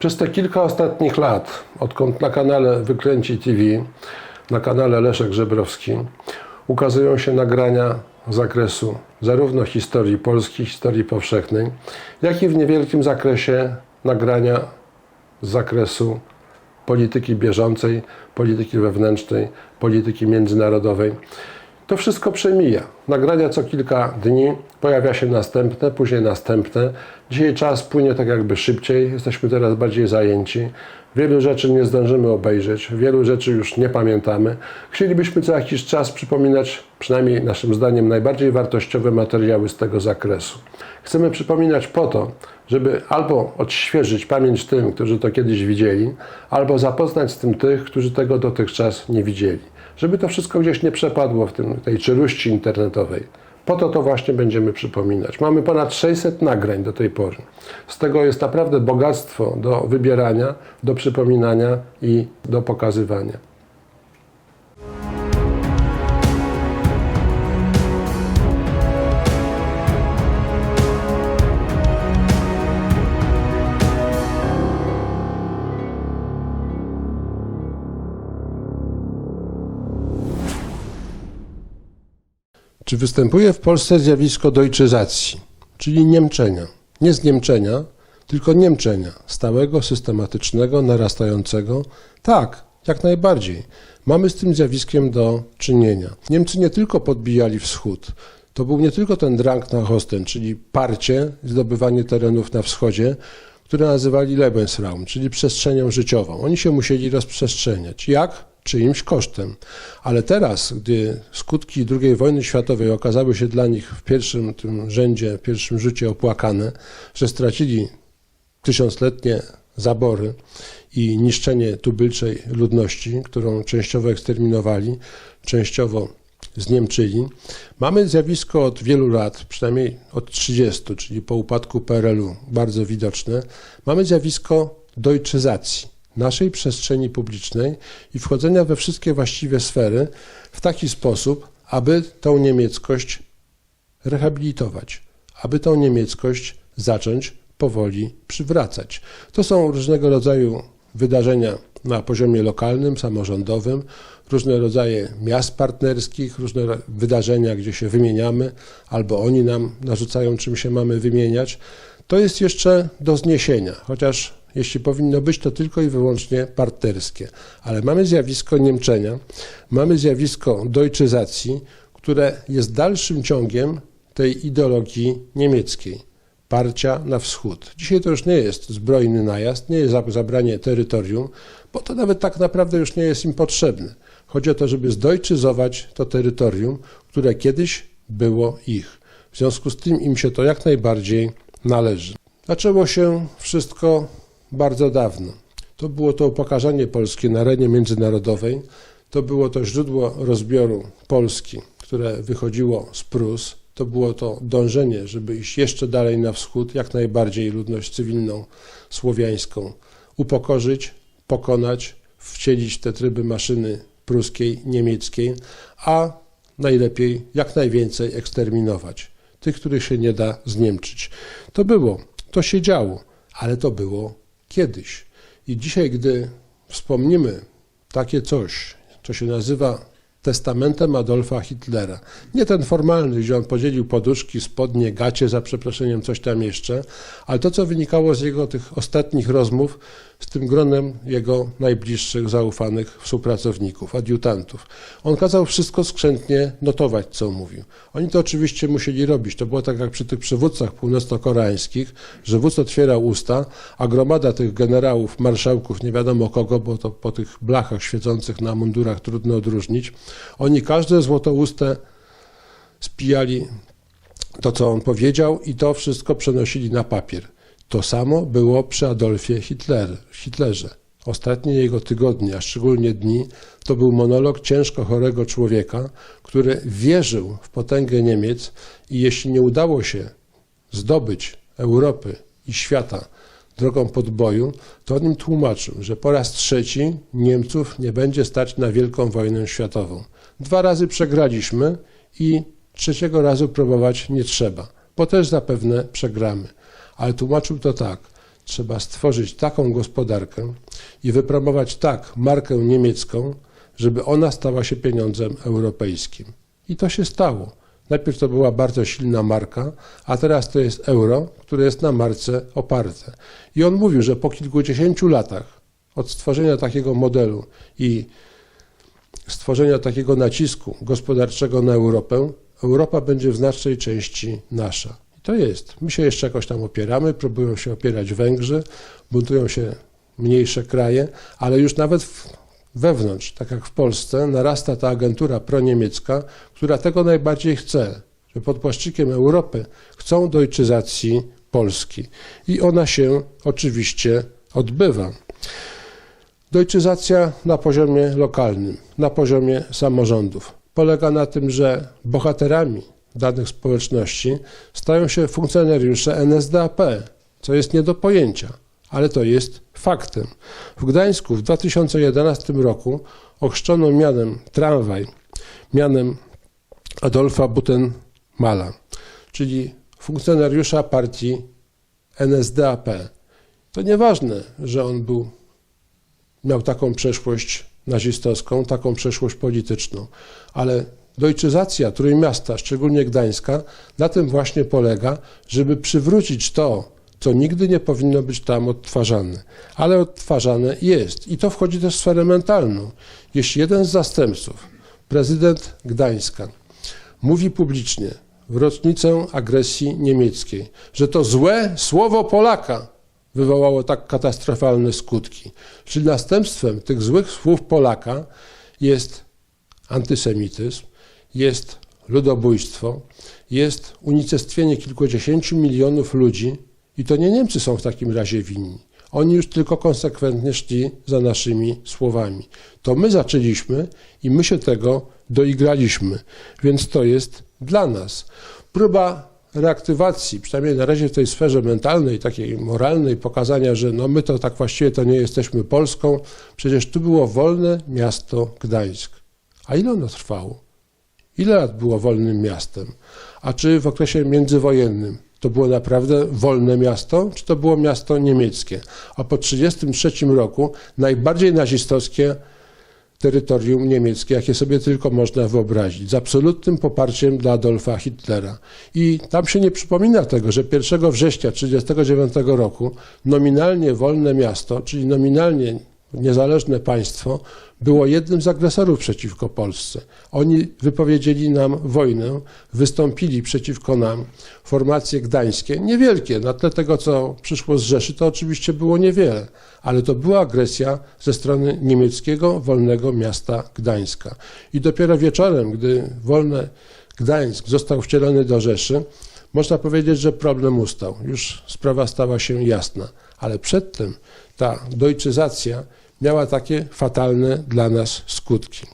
Przez te kilka ostatnich lat, odkąd na kanale Wyklęci TV, na kanale Leszek Żebrowski, ukazują się nagrania z zakresu zarówno historii polskiej, historii powszechnej, jak i w niewielkim zakresie nagrania z zakresu polityki bieżącej, polityki wewnętrznej, polityki międzynarodowej. To wszystko przemija. Nagrania co kilka dni, pojawia się następne, później następne. Dzisiaj czas płynie tak jakby szybciej, jesteśmy teraz bardziej zajęci. Wielu rzeczy nie zdążymy obejrzeć, wielu rzeczy już nie pamiętamy. Chcielibyśmy co jakiś czas przypominać, przynajmniej naszym zdaniem, najbardziej wartościowe materiały z tego zakresu. Chcemy przypominać po to, żeby albo odświeżyć pamięć tym, którzy to kiedyś widzieli, albo zapoznać z tym tych, którzy tego dotychczas nie widzieli. Żeby to wszystko gdzieś nie przepadło w tym, tej czeluści internetowej. Po to to właśnie będziemy przypominać. Mamy ponad 600 nagrań do tej pory. Z tego jest naprawdę bogactwo do wybierania, do przypominania i do pokazywania. Czy występuje w Polsce zjawisko dojczyzacji, czyli niemczenia? Nie zniemczenia, tylko niemczenia, stałego, systematycznego, narastającego? Tak, jak najbardziej. Mamy z tym zjawiskiem do czynienia. Niemcy nie tylko podbijali wschód, to był nie tylko ten drang na Osten, czyli parcie, zdobywanie terenów na wschodzie, które nazywali Lebensraum, czyli przestrzenią życiową. Oni się musieli rozprzestrzeniać. Jak? Czyimś kosztem. Ale teraz, gdy skutki II wojny światowej okazały się dla nich w pierwszym tym rzędzie, w pierwszym rzucie opłakane, że stracili tysiącletnie zabory i niszczenie tubylczej ludności, którą częściowo eksterminowali, częściowo zniemczyli. Mamy zjawisko od wielu lat, przynajmniej od 30, czyli po upadku PRL-u, bardzo widoczne. Mamy zjawisko dojczyzacji naszej przestrzeni publicznej i wchodzenia we wszystkie właściwe sfery w taki sposób, aby tą niemieckość rehabilitować, aby tą niemieckość zacząć powoli przywracać. To są różnego rodzaju wydarzenia na poziomie lokalnym, samorządowym, różne rodzaje miast partnerskich, różne wydarzenia, gdzie się wymieniamy, albo oni nam narzucają, czym się mamy wymieniać. To jest jeszcze do zniesienia, chociaż jeśli powinno być to tylko i wyłącznie partnerskie. Ale mamy zjawisko niemczenia, mamy zjawisko dojczyzacji, które jest dalszym ciągiem tej ideologii niemieckiej. Parcia na wschód. Dzisiaj to już nie jest zbrojny najazd, nie jest zabranie terytorium, bo to nawet tak naprawdę już nie jest im potrzebne. Chodzi o to, żeby zdojczyzować to terytorium, które kiedyś było ich. W związku z tym im się to jak najbardziej należy. Zaczęło się wszystko bardzo dawno. To było to upokarzanie Polski na arenie międzynarodowej. To było to źródło rozbioru Polski, które wychodziło z Prus. To było to dążenie, żeby iść jeszcze dalej na wschód, jak najbardziej ludność cywilną słowiańską upokorzyć, pokonać, wcielić te tryby maszyny pruskiej, niemieckiej, a najlepiej jak najwięcej eksterminować. Tych, których się nie da zniemczyć. To było, to się działo, ale to było kiedyś. I dzisiaj, gdy wspomnimy takie coś, co się nazywa testamentem Adolfa Hitlera. Nie ten formalny, gdzie on podzielił poduszki, spodnie, gacie, za przeproszeniem, coś tam jeszcze, ale to, co wynikało z jego tych ostatnich rozmów z tym gronem jego najbliższych, zaufanych współpracowników, adiutantów. On kazał wszystko skrzętnie notować, co mówił. Oni to oczywiście musieli robić. To było tak jak przy tych przywódcach północno-koreańskich, że wódz otwierał usta, a gromada tych generałów, marszałków, nie wiadomo kogo, bo to po tych blachach świecących na mundurach trudno odróżnić, oni każde złotouste spijali to, co on powiedział i to wszystko przenosili na papier. To samo było przy Adolfie Hitler, Hitlerze. Ostatnie jego tygodnie, a szczególnie dni, to był monolog ciężko chorego człowieka, który wierzył w potęgę Niemiec i jeśli nie udało się zdobyć Europy i świata drogą podboju, to on im tłumaczył, że po raz trzeci Niemców nie będzie stać na wielką wojnę światową. Dwa razy przegraliśmy i trzeciego razu próbować nie trzeba, bo też zapewne przegramy ale tłumaczył to tak. trzeba stworzyć taką gospodarkę i wypromować tak markę niemiecką, żeby ona stała się pieniądzem europejskim. I to się stało. Najpierw to była bardzo silna marka, a teraz to jest euro, które jest na marce oparte. I on mówił, że po kilkudziesięciu latach od stworzenia takiego modelu i stworzenia takiego nacisku gospodarczego na Europę, Europa będzie w znacznej części nasza. I to jest. My się jeszcze jakoś tam opieramy, próbują się opierać Węgrzy, buntują się mniejsze kraje, ale już nawet w, wewnątrz, tak jak w Polsce, narasta ta agentura proniemiecka, która tego najbardziej chce, że pod płaszczykiem Europy chcą dojczyzacji Polski. I ona się oczywiście odbywa. Dojczyzacja na poziomie lokalnym, na poziomie samorządów polega na tym, że bohaterami danych społeczności stają się funkcjonariusze NSDAP, co jest nie do pojęcia, ale to jest faktem. W Gdańsku w 2011 roku ochrzczono mianem tramwaj, mianem Adolfa Butenmala, czyli funkcjonariusza partii NSDAP. To nieważne, że on był, miał taką przeszłość nazistowską, taką przeszłość polityczną, ale dojczyzacja Trójmiasta, szczególnie Gdańska, na tym właśnie polega, żeby przywrócić to, co nigdy nie powinno być tam odtwarzane, ale odtwarzane jest. I to wchodzi też w sferę mentalną. Jeśli jeden z zastępców, prezydent Gdańska, mówi publicznie w rocznicę agresji niemieckiej, że to złe słowo Polaka wywołało tak katastrofalne skutki. Czyli następstwem tych złych słów Polaka jest antysemityzm, jest ludobójstwo, jest unicestwienie kilkudziesięciu milionów ludzi i to nie Niemcy są w takim razie winni. Oni już tylko konsekwentnie szli za naszymi słowami. To my zaczęliśmy i my się tego doigraliśmy, więc to jest dla nas. Próba reaktywacji, przynajmniej na razie w tej sferze mentalnej, takiej moralnej, pokazania, że no my to tak właściwie to nie jesteśmy Polską, przecież tu było wolne miasto Gdańsk. A ile ono trwało? Ile lat było wolnym miastem? A czy w okresie międzywojennym to było naprawdę wolne miasto, czy to było miasto niemieckie? A po 1933 roku najbardziej nazistowskie terytorium niemieckie, jakie sobie tylko można wyobrazić, z absolutnym poparciem dla Adolfa Hitlera. I tam się nie przypomina tego, że 1 września 1939 roku nominalnie wolne miasto, czyli nominalnie niezależne państwo, było jednym z agresorów przeciwko Polsce. Oni wypowiedzieli nam wojnę, wystąpili przeciwko nam. Formacje gdańskie, niewielkie, na tle tego, co przyszło z Rzeszy, to oczywiście było niewiele, ale to była agresja ze strony niemieckiego wolnego miasta Gdańska. I dopiero wieczorem, gdy wolny Gdańsk został wcielony do Rzeszy, można powiedzieć, że problem ustał. Już sprawa stała się jasna. Ale przedtem ta dojczyzacja miała takie fatalne dla nas skutki.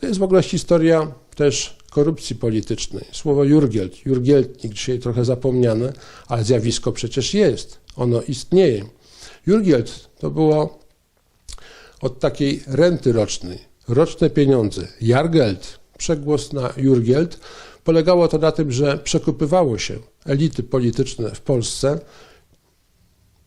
To jest w ogóle historia też korupcji politycznej. Słowo Jurgielt, Jurgieltnik, dzisiaj trochę zapomniane, ale zjawisko przecież jest, ono istnieje. Jurgielt to było od takiej renty rocznej, roczne pieniądze. Jargeld, przegłos na Jurgielt, polegało to na tym, że przekupywało się elity polityczne w Polsce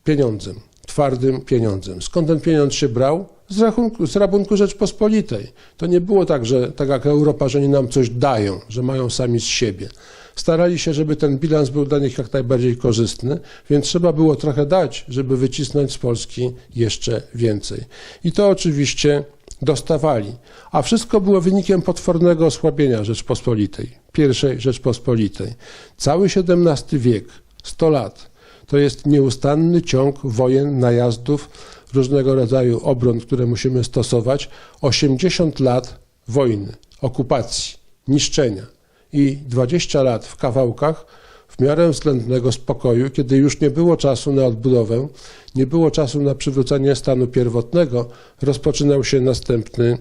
pieniądzem, twardym pieniądzem. Skąd ten pieniądz się brał? Z, rachunku, z rabunku Rzeczpospolitej. To nie było tak, że tak jak Europa, że oni nam coś dają, że mają sami z siebie. Starali się, żeby ten bilans był dla nich jak najbardziej korzystny, więc trzeba było trochę dać, żeby wycisnąć z Polski jeszcze więcej. I to oczywiście dostawali. A wszystko było wynikiem potwornego osłabienia Rzeczpospolitej, pierwszej Rzeczpospolitej. Cały XVII wiek, 100 lat, to jest nieustanny ciąg wojen, najazdów, różnego rodzaju obron, które musimy stosować. 80 lat wojny, okupacji, niszczenia i 20 lat w kawałkach w miarę względnego spokoju, kiedy już nie było czasu na odbudowę, nie było czasu na przywrócenie stanu pierwotnego, rozpoczynał się następny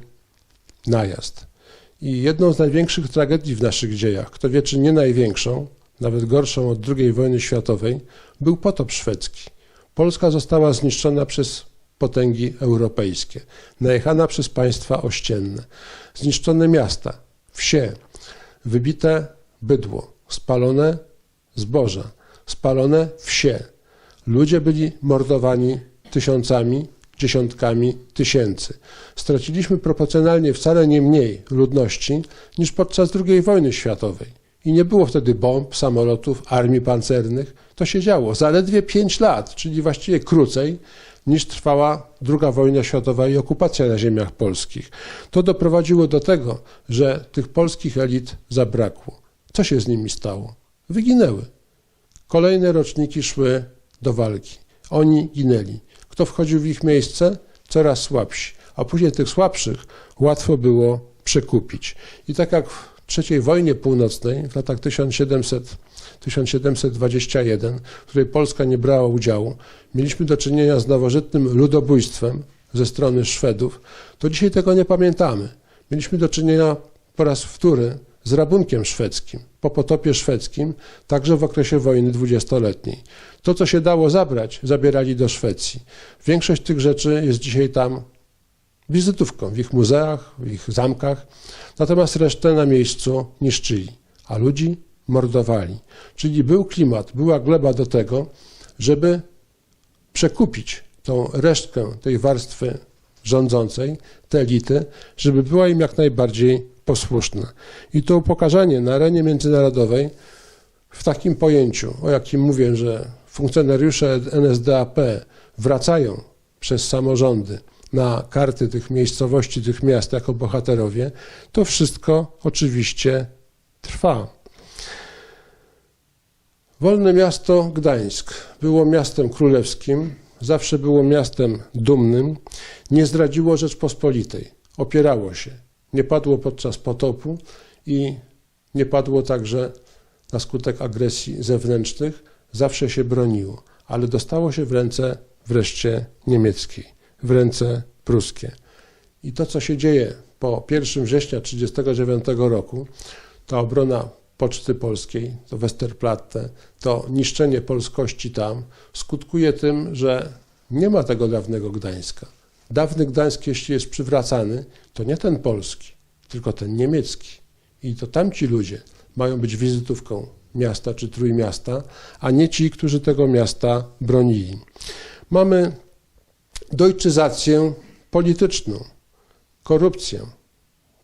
najazd. I jedną z największych tragedii w naszych dziejach, kto wie czy nie największą, nawet gorszą od II wojny światowej, był potop szwedzki. Polska została zniszczona przez potęgi europejskie, najechana przez państwa ościenne, zniszczone miasta, wsie, wybite bydło, spalone zboża, spalone wsie, Ludzie byli mordowani tysiącami, dziesiątkami tysięcy. Straciliśmy proporcjonalnie wcale nie mniej ludności niż podczas II wojny światowej. I nie było wtedy bomb, samolotów, armii pancernych. To się działo zaledwie 5 lat, czyli właściwie krócej niż trwała II wojna światowa i okupacja na ziemiach polskich. To doprowadziło do tego, że tych polskich elit zabrakło. Co się z nimi stało? Wyginęły. Kolejne roczniki szły do walki. Oni ginęli. Kto wchodził w ich miejsce? Coraz słabsi. A później tych słabszych łatwo było przekupić. I tak jak III wojnie północnej w latach 1700 1721, w której Polska nie brała udziału, mieliśmy do czynienia z nowożytnym ludobójstwem ze strony Szwedów, to dzisiaj tego nie pamiętamy. Mieliśmy do czynienia po raz wtóry z rabunkiem szwedzkim, po potopie szwedzkim, także w okresie wojny dwudziestoletniej. To, co się dało zabrać, zabierali do Szwecji. Większość tych rzeczy jest dzisiaj tam wizytówką w ich muzeach, w ich zamkach, natomiast resztę na miejscu niszczyli, a ludzi mordowali. Czyli był klimat, była gleba do tego, żeby przekupić tą resztkę tej warstwy rządzącej, te elity, żeby była im jak najbardziej posłuszna. I to upokarzanie na arenie międzynarodowej w takim pojęciu, o jakim mówię, że funkcjonariusze NSDAP wracają przez samorządy na karty tych miejscowości, tych miast jako bohaterowie, to wszystko oczywiście trwa. Wolne miasto Gdańsk było miastem królewskim, zawsze było miastem dumnym, nie zdradziło Rzeczpospolitej, opierało się, nie padło podczas potopu i nie padło także na skutek agresji zewnętrznych, zawsze się broniło, ale dostało się w ręce wreszcie niemieckiej, w ręce pruskie. I to, co się dzieje po 1 września 1939 roku, ta obrona Poczty Polskiej, to Westerplatte, to niszczenie polskości tam skutkuje tym, że nie ma tego dawnego Gdańska. Dawny Gdańsk, jeśli jest przywracany, to nie ten polski, tylko ten niemiecki. I to tamci ludzie mają być wizytówką miasta czy trójmiasta, a nie ci, którzy tego miasta bronili. Mamy dojczyzację polityczną, korupcję,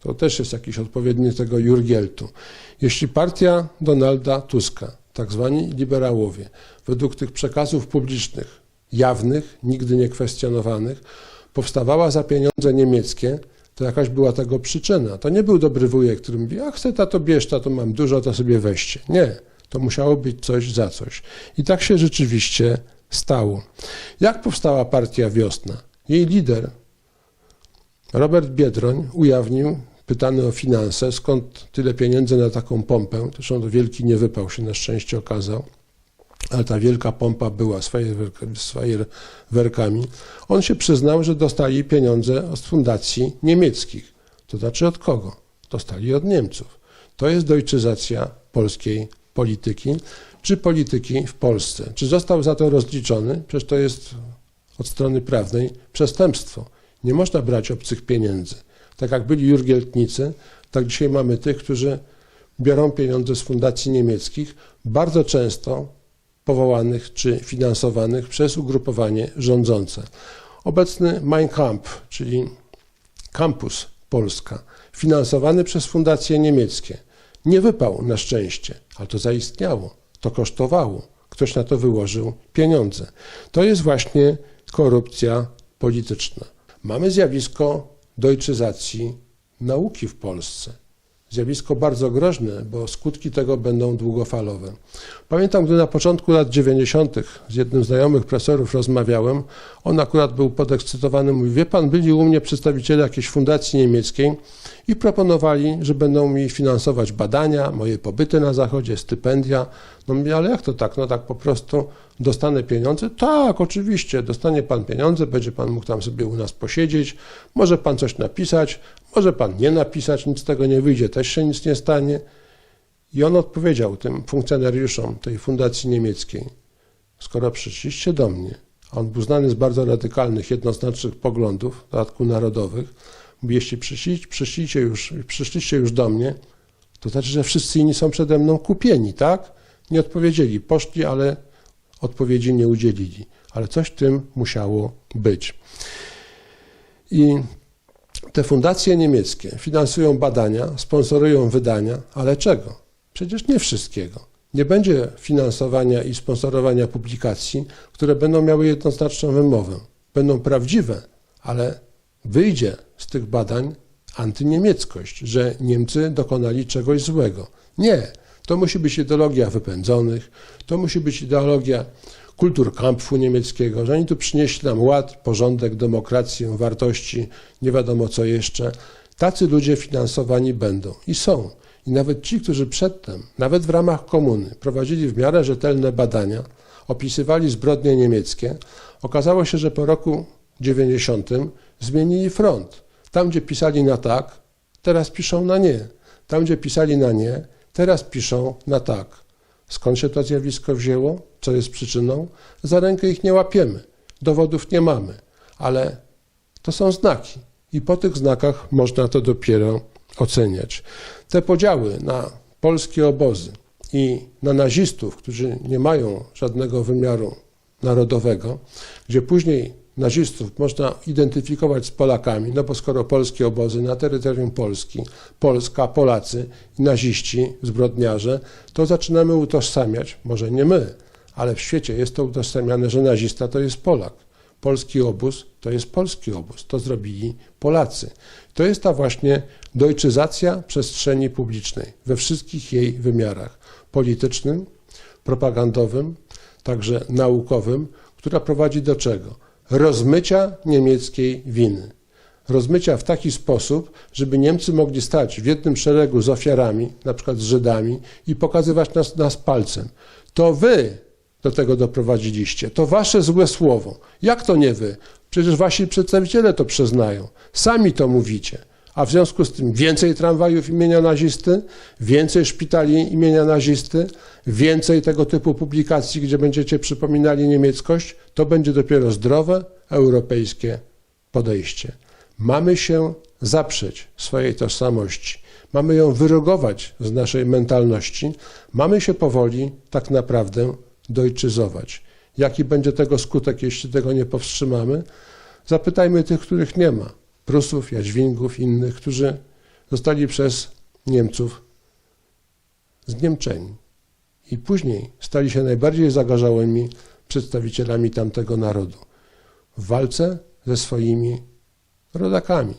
to też jest jakiś odpowiednik tego Jurgieltu. Jeśli partia Donalda Tuska, tak zwani liberałowie, według tych przekazów publicznych, jawnych, nigdy nie kwestionowanych, powstawała za pieniądze niemieckie, to jakaś była tego przyczyna. To nie był dobry wujek, który mówi, a chcę tato bierz, to mam dużo, to sobie weźcie. Nie, to musiało być coś za coś. I tak się rzeczywiście stało. Jak powstała partia Wiosna? Jej lider, Robert Biedroń ujawnił, pytany o finanse, skąd tyle pieniędzy na taką pompę. Zresztą to wielki niewypał się na szczęście okazał, ale ta wielka pompa była z fajerwerkami. On się przyznał, że dostali pieniądze od fundacji niemieckich. To znaczy od kogo? Dostali od Niemców. To jest dojczyzacja polskiej polityki, czy polityki w Polsce. Czy został za to rozliczony? Przecież to jest od strony prawnej przestępstwo. Nie można brać obcych pieniędzy. Tak jak byli jurgieltnicy, tak dzisiaj mamy tych, którzy biorą pieniądze z fundacji niemieckich, bardzo często powołanych czy finansowanych przez ugrupowanie rządzące. Obecny Mein Kampf, czyli Campus Polska, finansowany przez fundacje niemieckie, nie wypał na szczęście, ale to zaistniało, to kosztowało. Ktoś na to wyłożył pieniądze. To jest właśnie korupcja polityczna. Mamy zjawisko dojczyzacji nauki w Polsce. Zjawisko bardzo groźne, bo skutki tego będą długofalowe. Pamiętam, gdy na początku lat 90. z jednym z znajomych profesorów rozmawiałem, on akurat był podekscytowany, mówi, wie pan, byli u mnie przedstawiciele jakiejś fundacji niemieckiej i proponowali, że będą mi finansować badania, moje pobyty na Zachodzie, stypendia. No mówię, ale jak to tak? No tak po prostu dostanę pieniądze? Tak, oczywiście, dostanie pan pieniądze, będzie pan mógł tam sobie u nas posiedzieć, może pan coś napisać, może pan nie napisać, nic z tego nie wyjdzie, też się nic nie stanie. I on odpowiedział tym funkcjonariuszom tej fundacji niemieckiej, skoro przyszliście do mnie, a on był znany z bardzo radykalnych, jednoznacznych poglądów, w dodatku narodowych, jeśli przyszliście, przyszliście, już, przyszliście już do mnie, to znaczy, że wszyscy inni są przede mną kupieni, tak? Nie odpowiedzieli, poszli, ale odpowiedzi nie udzielili, ale coś w tym musiało być. I te fundacje niemieckie finansują badania, sponsorują wydania, ale czego? Przecież nie wszystkiego. Nie będzie finansowania i sponsorowania publikacji, które będą miały jednoznaczną wymowę. Będą prawdziwe, ale wyjdzie z tych badań antyniemieckość, że Niemcy dokonali czegoś złego. Nie, to musi być ideologia wypędzonych, to musi być ideologia kulturkampfu niemieckiego, że oni tu przynieśli nam ład, porządek, demokrację, wartości, nie wiadomo co jeszcze. Tacy ludzie finansowani będą i są. I nawet ci, którzy przedtem, nawet w ramach komuny, prowadzili w miarę rzetelne badania, opisywali zbrodnie niemieckie, okazało się, że po roku 90 zmienili front. Tam, gdzie pisali na tak, teraz piszą na nie. Tam, gdzie pisali na nie, teraz piszą na tak. Skąd się to zjawisko wzięło? Co jest przyczyną? Za rękę ich nie łapiemy. Dowodów nie mamy, ale to są znaki. I po tych znakach można to dopiero oceniać. Te podziały na polskie obozy i na nazistów, którzy nie mają żadnego wymiaru narodowego, gdzie później nazistów można identyfikować z Polakami, no bo skoro polskie obozy na terytorium Polski, Polska, Polacy naziści, zbrodniarze, to zaczynamy utożsamiać, może nie my, ale w świecie jest to utożsamiane, że nazista to jest Polak. Polski obóz to jest polski obóz. To zrobili Polacy. To jest ta właśnie dojczyzacja przestrzeni publicznej we wszystkich jej wymiarach politycznym, propagandowym, także naukowym, która prowadzi do czego? Rozmycia niemieckiej winy. Rozmycia w taki sposób, żeby Niemcy mogli stać w jednym szeregu z ofiarami, na przykład z Żydami, i pokazywać nas, nas palcem. To wy do tego doprowadziliście. To wasze złe słowo. Jak to nie wy? Przecież wasi przedstawiciele to przyznają. Sami to mówicie. A w związku z tym więcej tramwajów imienia nazisty, więcej szpitali imienia nazisty, więcej tego typu publikacji, gdzie będziecie przypominali niemieckość, to będzie dopiero zdrowe, europejskie podejście. Mamy się zaprzeć swojej tożsamości. Mamy ją wyrogować z naszej mentalności. Mamy się powoli tak naprawdę dojczyzować. Jaki będzie tego skutek, jeśli tego nie powstrzymamy? Zapytajmy tych, których nie ma. Prusów, Jadźwingów, innych, którzy zostali przez Niemców zniemczeni. I później stali się najbardziej zagarzałymi przedstawicielami tamtego narodu w walce ze swoimi rodakami.